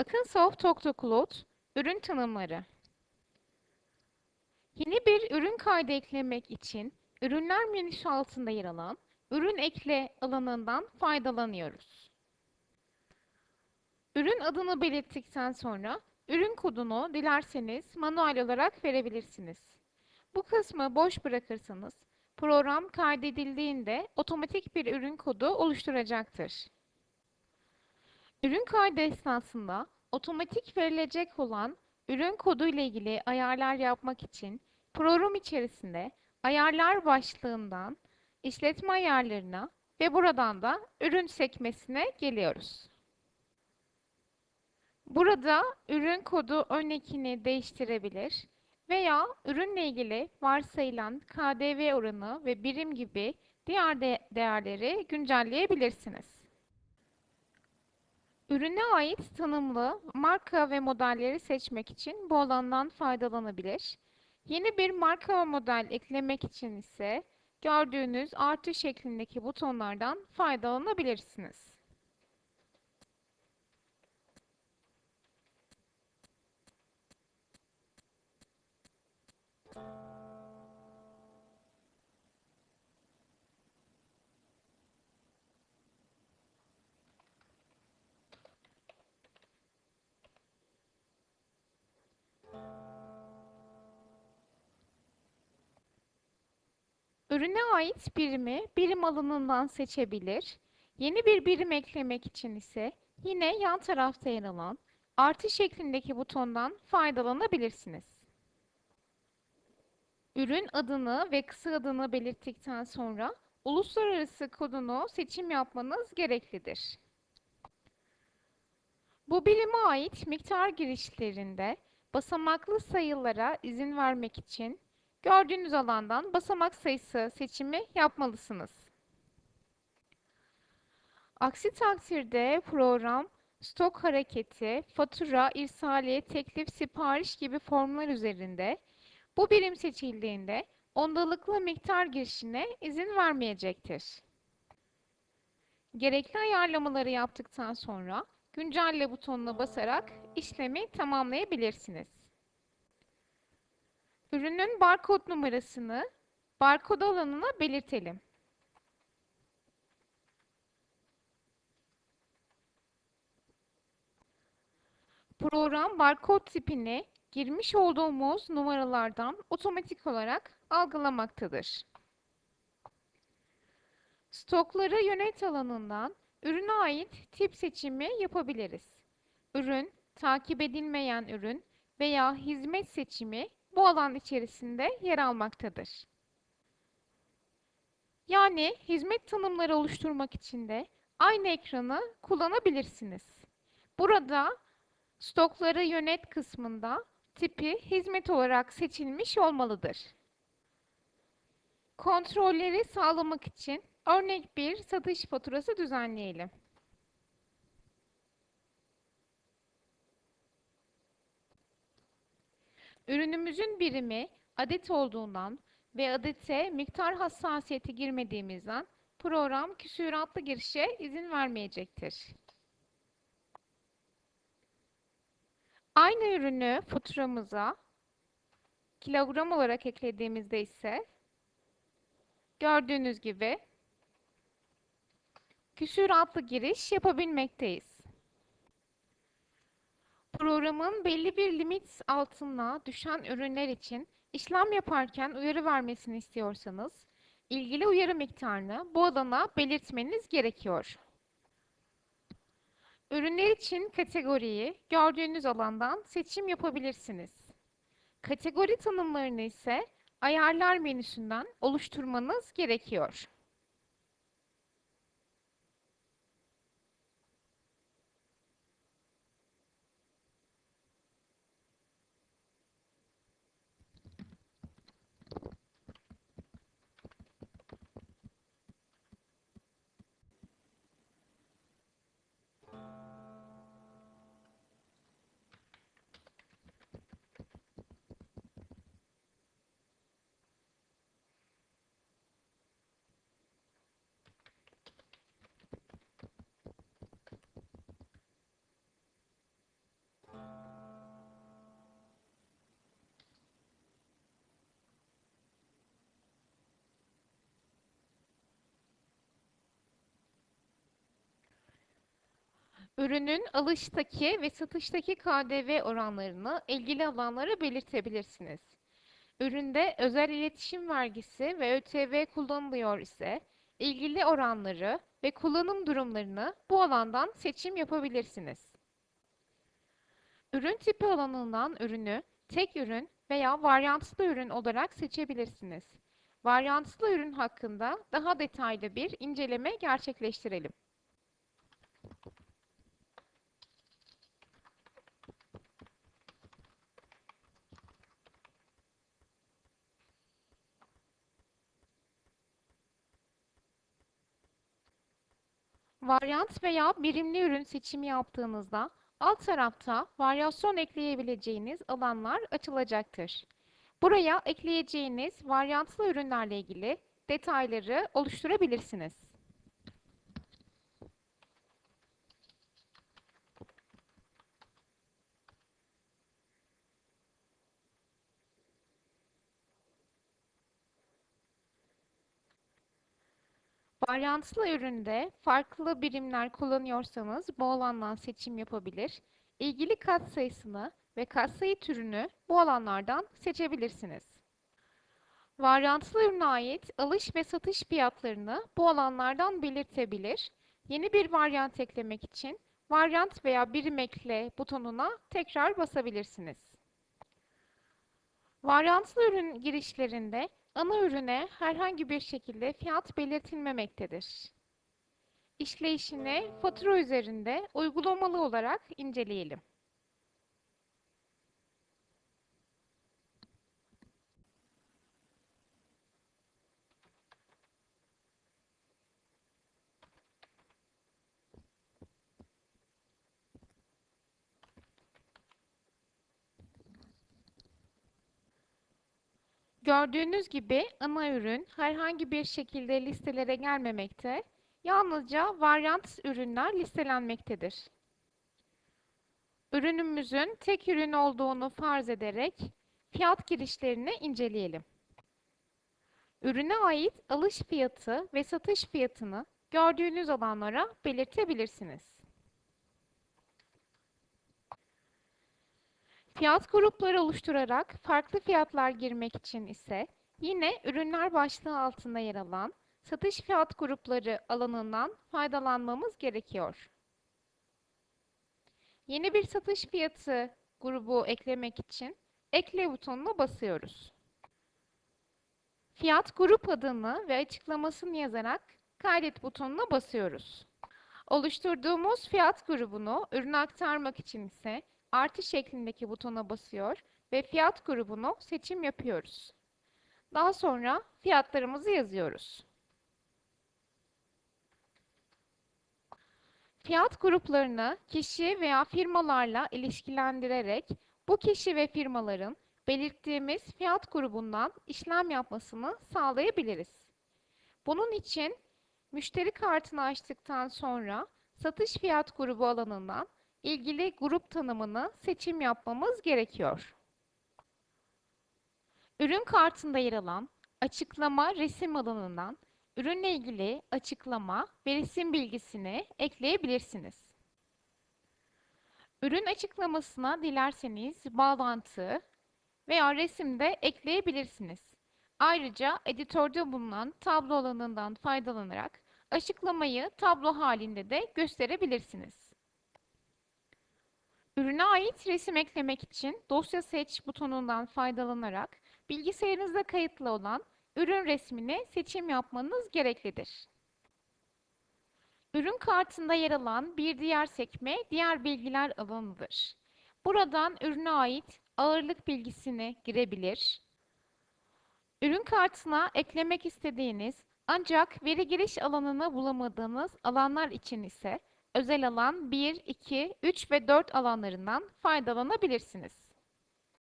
Akınsoft Toktokulot Ürün tanımları Yeni bir ürün kaydı eklemek için Ürünler menüsü altında yer alan Ürün ekle alanından faydalanıyoruz. Ürün adını belirttikten sonra ürün kodunu dilerseniz manuel olarak verebilirsiniz. Bu kısmı boş bırakırsanız program kaydedildiğinde otomatik bir ürün kodu oluşturacaktır. Ürün kaydı esnasında otomatik verilecek olan ürün kodu ile ilgili ayarlar yapmak için program içerisinde ayarlar başlığından işletme ayarlarına ve buradan da ürün sekmesine geliyoruz. Burada ürün kodu örnekini değiştirebilir veya ürünle ilgili varsayılan KDV oranı ve birim gibi diğer de değerleri güncelleyebilirsiniz. Ürüne ait tanımlı marka ve modelleri seçmek için bu alandan faydalanabilir. Yeni bir marka ve model eklemek için ise gördüğünüz artı şeklindeki butonlardan faydalanabilirsiniz. Ürüne ait birimi birim alanından seçebilir. Yeni bir birim eklemek için ise yine yan tarafta yer alan artı şeklindeki butondan faydalanabilirsiniz. Ürün adını ve kısa adını belirttikten sonra uluslararası kodunu seçim yapmanız gereklidir. Bu bilime ait miktar girişlerinde basamaklı sayılara izin vermek için gördüğünüz alandan basamak sayısı seçimi yapmalısınız. Aksi takdirde program stok hareketi, fatura, irsaliye, teklif, sipariş gibi formlar üzerinde bu birim seçildiğinde ondalıklı miktar girişine izin vermeyecektir. Gerekli ayarlamaları yaptıktan sonra güncelle butonuna basarak işlemi tamamlayabilirsiniz. Ürünün barkod numarasını barkod alanına belirtelim. Program barkod tipini girmiş olduğumuz numaralardan otomatik olarak algılamaktadır. Stokları yönet alanından ürüne ait tip seçimi yapabiliriz. Ürün, takip edilmeyen ürün veya hizmet seçimi bu alan içerisinde yer almaktadır. Yani hizmet tanımları oluşturmak için de aynı ekranı kullanabilirsiniz. Burada stokları yönet kısmında tipi hizmet olarak seçilmiş olmalıdır. Kontrolleri sağlamak için örnek bir satış faturası düzenleyelim. Ürünümüzün birimi adet olduğundan ve adete miktar hassasiyeti girmediğimizden program küsuratlı girişe izin vermeyecektir. Aynı ürünü faturamıza kilogram olarak eklediğimizde ise gördüğünüz gibi küsuratlı giriş yapabilmekteyiz. Programın belli bir limit altına düşen ürünler için işlem yaparken uyarı vermesini istiyorsanız, ilgili uyarı miktarını bu alana belirtmeniz gerekiyor. Ürünler için kategoriyi gördüğünüz alandan seçim yapabilirsiniz. Kategori tanımlarını ise ayarlar menüsünden oluşturmanız gerekiyor. Ürünün alıştaki ve satıştaki KDV oranlarını ilgili alanlara belirtebilirsiniz. Üründe özel iletişim vergisi ve ÖTV kullanılıyor ise ilgili oranları ve kullanım durumlarını bu alandan seçim yapabilirsiniz. Ürün tipi alanından ürünü tek ürün veya varyantlı ürün olarak seçebilirsiniz. Varyantlı ürün hakkında daha detaylı bir inceleme gerçekleştirelim. Varyant veya birimli ürün seçimi yaptığınızda alt tarafta varyasyon ekleyebileceğiniz alanlar açılacaktır. Buraya ekleyeceğiniz varyantlı ürünlerle ilgili detayları oluşturabilirsiniz. Varyantlı üründe farklı birimler kullanıyorsanız bu alandan seçim yapabilir, ilgili katsayısını ve katsayı türünü bu alanlardan seçebilirsiniz. Varyantlı ürüne ait alış ve satış fiyatlarını bu alanlardan belirtebilir, yeni bir varyant eklemek için varyant veya birim ekle butonuna tekrar basabilirsiniz. Varyantlı ürün girişlerinde ana ürüne herhangi bir şekilde fiyat belirtilmemektedir. İşleyişini fatura üzerinde uygulamalı olarak inceleyelim. Gördüğünüz gibi ana ürün herhangi bir şekilde listelere gelmemekte, yalnızca varyant ürünler listelenmektedir. Ürünümüzün tek ürün olduğunu farz ederek fiyat girişlerini inceleyelim. Ürüne ait alış fiyatı ve satış fiyatını gördüğünüz alanlara belirtebilirsiniz. Fiyat grupları oluşturarak farklı fiyatlar girmek için ise yine ürünler başlığı altında yer alan satış fiyat grupları alanından faydalanmamız gerekiyor. Yeni bir satış fiyatı grubu eklemek için ekle butonuna basıyoruz. Fiyat grup adını ve açıklamasını yazarak kaydet butonuna basıyoruz. Oluşturduğumuz fiyat grubunu ürüne aktarmak için ise artı şeklindeki butona basıyor ve fiyat grubunu seçim yapıyoruz. Daha sonra fiyatlarımızı yazıyoruz. Fiyat gruplarını kişi veya firmalarla ilişkilendirerek bu kişi ve firmaların belirttiğimiz fiyat grubundan işlem yapmasını sağlayabiliriz. Bunun için müşteri kartını açtıktan sonra satış fiyat grubu alanından ilgili grup tanımını seçim yapmamız gerekiyor. Ürün kartında yer alan açıklama resim alanından ürünle ilgili açıklama ve resim bilgisini ekleyebilirsiniz. Ürün açıklamasına dilerseniz bağlantı veya resim de ekleyebilirsiniz. Ayrıca editörde bulunan tablo alanından faydalanarak açıklamayı tablo halinde de gösterebilirsiniz. Ürüne ait resim eklemek için dosya seç butonundan faydalanarak bilgisayarınızda kayıtlı olan ürün resmini seçim yapmanız gereklidir. Ürün kartında yer alan bir diğer sekme diğer bilgiler alanıdır. Buradan ürüne ait ağırlık bilgisini girebilir. Ürün kartına eklemek istediğiniz ancak veri giriş alanını bulamadığınız alanlar için ise özel alan 1, 2, 3 ve 4 alanlarından faydalanabilirsiniz.